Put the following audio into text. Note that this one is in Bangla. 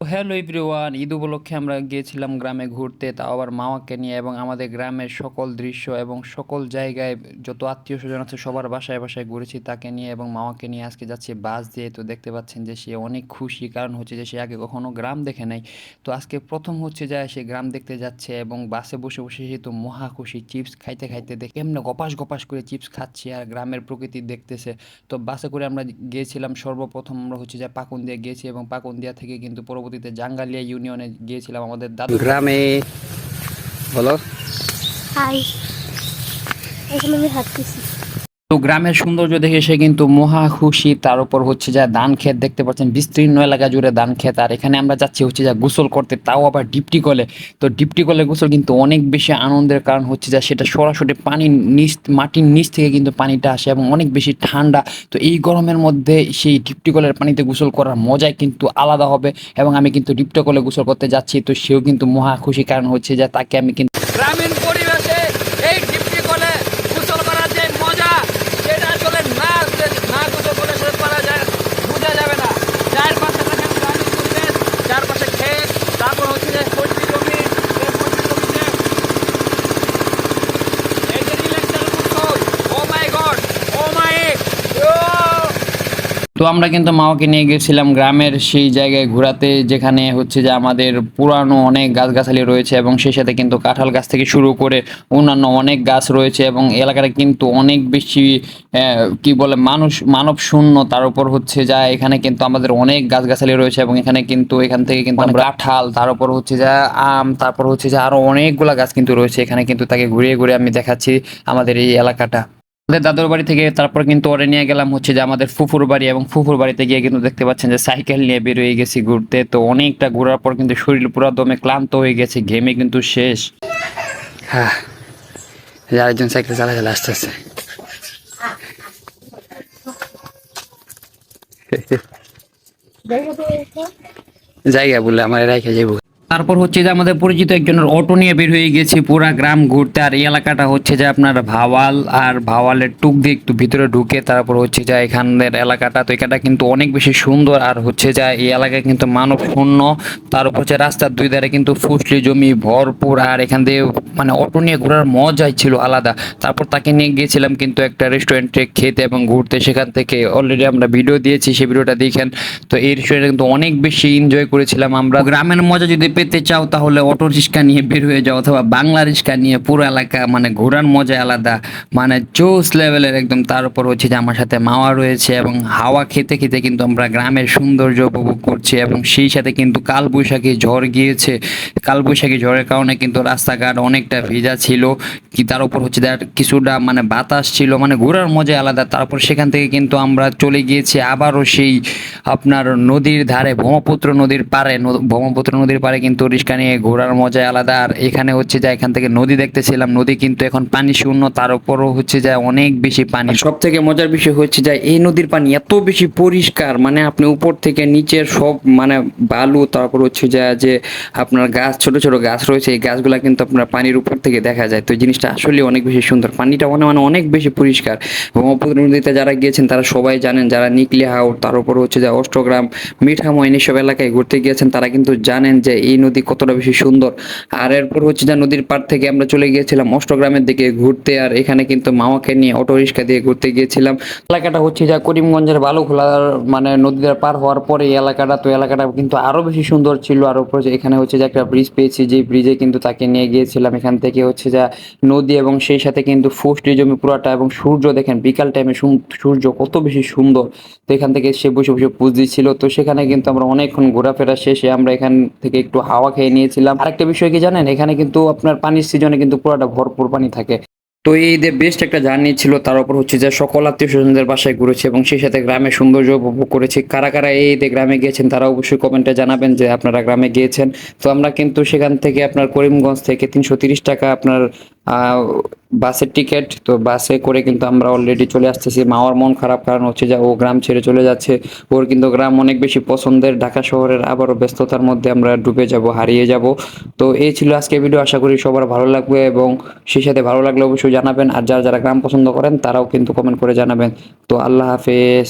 হ্যালো এভরিওয়ান ঈদ উপলক্ষে আমরা গিয়েছিলাম গ্রামে ঘুরতে, তাও আবার মামাকে নিয়ে এবং আমাদের গ্রামের সকল দৃশ্য এবং সকল জায়গায় যত আত্মীয় স্বজন আছে সবার বাসায় বাসায় ঘুরেছি তাকে নিয়ে এবং মামাকে নিয়ে আজকে যাচ্ছি বাস দিয়ে। তো দেখতে পাচ্ছেন যে সে অনেক খুশি, কারণ হচ্ছে যে সে আগে কখনো গ্রাম দেখে নাই। তো আজকে প্রথম হচ্ছে যে সে গ্রাম দেখতে যাচ্ছে এবং বাসে বসে বসে সে তো মহা খুশি, চিপস খাইতে খাইতে দেখে এমনি গপাস গপাস করে চিপস খাচ্ছি আর গ্রামের প্রকৃতি দেখতেছে। তো বাসে করে আমরা গিয়েছিলাম সর্বপ্রথম আমরা হচ্ছে যে পাকুন্দিয়া গিয়েছি এবং পাকুন্দিয়া থেকে কিন্তু পরবর্তীতে জাঙ্গালিয়া ইউনিয়নে গিয়েছিলাম আমাদের দাদু গ্রামে। বলো। হাই। এখানে আমি হাঁটতেছি। তো গ্রামের সৌন্দর্য দেখে সে কিন্তু মহা খুশি। তার উপর হচ্ছে যা ধান ক্ষেত দেখতে পাচ্ছেন, বিস্তীর্ণ এলাকা জুড়ে ধান ক্ষেত। আর এখানে আমরা যাচ্ছি হচ্ছে যা গোসল করতে, তাও আবার ডিপটি কলে। তো ডিপটি কলে গোসল কিন্তু অনেক বেশি আনন্দের কারণ হচ্ছে যা সেটা সরাসরি পানির নিচ, মাটির নিচ থেকে কিন্তু পানিটা আসে এবং অনেক বেশি ঠান্ডা। তো এই গরমের মধ্যে সেই ডিপটি কলের পানিতে গোসল করার মজাই কিন্তু আলাদা হবে এবং আমি কিন্তু ডিপটি কলে গোসল করতে যাচ্ছি। তো সেও কিন্তু মহা খুশি কারণ হচ্ছে যে তাকে আমি কিন্তু গ্রামীণ পরিবেশে এই ডিপটি কলে গোসল করার যে মজা সেটা আসলে না না গোসল করলে সে করা যায় বোঝা যাবে না চারপাশে দেখেন গ্রামীণ পরিবেশ চারপাশে ক্ষেত তারপর হচ্ছে যে সবজি জমি এই সবজি জমিতে এই যে রিল্যাক্সার গোসল ও মাই গড ও মাই তো আমরা কিন্তু মাওকে নিয়ে গেছিলাম গ্রামের সেই জায়গায় ঘোরাতে যেখানে হচ্ছে যে আমাদের পুরানো অনেক গাছগাছালি রয়েছে এবং সেই সাথে কিন্তু কাঁঠাল গাছ থেকে শুরু করে অন্যান্য অনেক গাছ রয়েছে এবং এলাকাটা কিন্তু অনেক বেশি কি বলে মানুষ মানব শূন্য। তার উপর হচ্ছে যা এখানে কিন্তু আমাদের অনেক গাছগাছালি রয়েছে এবং এখানে কিন্তু এখান থেকে কিন্তু আমরা কাঁঠাল তার উপর হচ্ছে যা আম তারপর হচ্ছে যে আরও অনেকগুলা গাছ কিন্তু রয়েছে। এখানে কিন্তু তাকে ঘুরিয়ে ঘুরিয়ে আমি দেখাচ্ছি আমাদের এই এলাকাটা। আমাদের দাদুর বাড়ি থেকে তারপর কিন্তু ওরে নিয়ে গেলাম হচ্ছে যে আমাদের ফুফুর বাড়ি এবং ফুফুর বাড়িতে গিয়ে কিন্তু দেখতে পাচ্ছেন যে সাইকেল নিয়ে বেরিয়ে গেছি ঘুরতে। তো অনেকটা ঘোরার পর কিন্তু শরীর পুরো দমে ক্লান্ত হয়ে গেছে ঘেমে কিন্তু শেষ। হ্যাঁ আরেকজন সাইকেল চালা চালা আসতেছে জায়গা বলে আমার রাইখে যাব তারপর হচ্ছে যে আমাদের পরিচিত একজনের অটো নিয়ে বের হয়ে গেছি, পুরা গ্রাম ঘুরতে। আর এই এলাকাটা হচ্ছে যে আপনার ভাওয়াল, আর ভাওয়ালের টুক দিয়ে একটু ভিতরে ঢুকে তারপর হচ্ছে যে এখানের এলাকাটা। তো এখানটা কিন্তু অনেক বেশি সুন্দর, আর হচ্ছে যে এই এলাকায় কিন্তু মানব শূন্য তার উপর হচ্ছে রাস্তার দুই ধারে কিন্তু ফুসলি জমি ভরপুর, আর এখান দিয়ে মানে অটো নিয়ে ঘোরার মজাই ছিল আলাদা। তারপর তাকে নিয়ে গিয়েছিলাম কিন্তু একটা রেস্টুরেন্টে খেতে এবং ঘুরতে। সেখান থেকে অলরেডি আমরা ভিডিও দিয়েছি, সেই ভিডিওটা দেখেন। তো এই রেস্টুরেন্টে কিন্তু অনেক বেশি এনজয় করেছিলাম আমরা। গ্রামের মজা যদি পেতে চাও তাহলে অটো রিক্সা নিয়ে বের হয়ে যাও অথবা বাংলা রিক্সা নিয়ে পুরো এলাকা মানে ঘোরার মজা আলাদা। মানে জোস লেভেলের একদম তার উপর হচ্ছে যে আমার সাথে মাওয়া রয়েছে এবং হাওয়া খেতে খেতে কিন্তু আমরা গ্রামের সৌন্দর্য উপভোগ করছি এবং সেই সাথে কিন্তু কালবৈশাখী ঝড় গিয়েছে। কালবৈশাখী ঝড়ের কারণে কিন্তু রাস্তাঘাট অনেকটা ভেজা ছিল। কি তার উপর হচ্ছে যে কিছুটা মানে বাতাস ছিল মানে ঘোরার মজা আলাদা। তারপর সেখান থেকে কিন্তু আমরা চলে গিয়েছি আবারও সেই আপনার নদীর ধারে, ব্রহ্মপুত্র নদীর ন- ব্রহ্মপুত্র নদীর পাড়ে কিন্তু রিক্সা নিয়ে ঘোরার মজাই আলাদা। আর এখানে হচ্ছে যে এখান থেকে নদী দেখতেছিলাম। নদী কিন্তু এখন পানি শূন্য, তার উপরও হচ্ছে যে অনেক বেশি পানি। সব থেকে মজার বিষয় হচ্ছে যে এই নদীর পানি এত বেশি পরিষ্কার মানে আপনি উপর থেকে নিচের সব মানে বালু, তারপর হচ্ছে যে যে আপনার গাছ, ছোট ছোট গাছ রয়েছে, এই গাছগুলা কিন্তু আপনার পানির উপর থেকে দেখা যায়। তো এই জিনিসটা আসলে অনেক বেশি সুন্দর। পানিটা মানে মানে অনেক বেশি পরিষ্কার। ব্রহ্মপুত্র নদীতে যারা গিয়েছেন, তারা সবাই জানেন, যারা নিকলি হাওড় তার উপর হচ্ছে যে অষ্টগ্রাম মিঠামইন এইসব এলাকায় ঘুরতে গিয়েছেন, তারা কিন্তু জানেন যে এই নদী কতটা বেশি সুন্দর। আর এরপর হচ্ছে যে নদীর পাড় থেকে আমরা চলে গিয়েছিলাম অষ্টগ্রামের দিকে ঘুরতে। আর এখানে কিন্তু মামাকে নিয়ে অটো রিক্সা দিয়ে ঘুরতে গিয়েছিলাম। এলাকাটা হচ্ছে যে করিমগঞ্জের বালুখোলার মানে নদীর পার হওয়ার পরে এলাকাটা, তো এলাকাটা কিন্তু আরও বেশি সুন্দর ছিল। আর উপরে এখানে হচ্ছে যে একটা ব্রিজ পেয়েছি যে ব্রিজে কিন্তু তাকে নিয়ে গিয়েছিলাম। এখান থেকে হচ্ছে যা নদী এবং সেই সাথে কিন্তু ফুষ্টি জমি পুরাটা এবং সূর্য দেখেন, বিকাল টাইমে সূর্য কত বেশি সুন্দর। তো এখান থেকে সে বসে বসে পুজ দিচ্ছিল তো সেখানে কিন্তু আমরা অনেকক্ষণ ঘোরাফেরা শেষে আমরা এখান থেকে একটু হাওয়া খেয়ে নিয়েছিলাম। আরেকটা বিষয় কি জানেন? এখানে কিন্তু আপনার পানির সিজনে কিন্তু পুরোটা ভরপুর পানি থাকে। তো এই যে বেস্ট একটা জার্নি ছিল, তার উপর হচ্ছে যে সকল আত্মীয় স্বজনদের বাসায় ঘুরেছে এবং সেই সাথে গ্রামের সৌন্দর্য উপভোগ করেছি। কারা কারা এই ঈদে গ্রামে গিয়েছেন, তারা অবশ্যই কমেন্টে জানাবেন যে আপনারা গ্রামে গিয়েছেন। তো আমরা কিন্তু সেখান থেকে আপনার করিমগঞ্জ থেকে তিনশো তিরিশ টাকা আপনার বাসের টিকিট, তো বাসে করে কিন্তু আমরা অলরেডি চলে আসতেছি। মাওয়ার মন খারাপ কারণ হচ্ছে যে ও গ্রাম ছেড়ে চলে যাচ্ছে। ওর কিন্তু গ্রাম অনেক বেশি পছন্দের। ঢাকা শহরের আবারও ব্যস্ততার মধ্যে আমরা ডুবে যাব, হারিয়ে যাব। তো এই ছিল আজকে ভিডিও আশা করি সবার ভালো লাগবে এবং সেই সাথে ভালো লাগলে অবশ্যই জানাবেন। আর যারা যারা গ্রাম পছন্দ করেন, তারাও কিন্তু কমেন্ট করে জানাবেন। তো আল্লাহ হাফেজ।